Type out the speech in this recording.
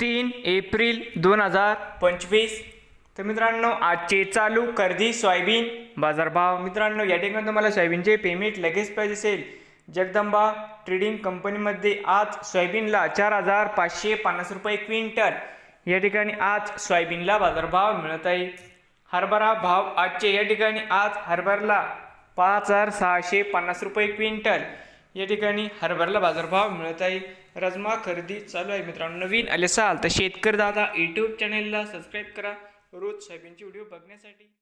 तीन एप्रिल दोन हजार पंचवीस. तर मित्रांनो आजचे चालू करदी सोयाबीन बाजारभाव. मित्रांनो या ठिकाणी तुम्हाला सोयाबीनचे पेमेंट लगेच पाहिजे असेल. जगदंबा ट्रेडिंग कंपनीमध्ये आज सोयाबीनला चार हजार पाचशे पन्नास रुपये क्विंटल. या ठिकाणी आज सोयाबीनला बाजारभाव मिळत आहे. हरभरा भाव आजचे या ठिकाणी आज हरभरला पाच हजार सहाशे पन्नास रुपये क्विंटल. या ठिकाणी हरभऱ्याला बाजारभाव मिळत आहे रजमा खरेदी चालू आहे मित्रांनो. नवीन आले असाल तर शेतकरी दादा यूट्यूब चॅनेलला सबस्क्राईब करा. रोज सोयाबीनचे व्हिडिओ बघण्यासाठी.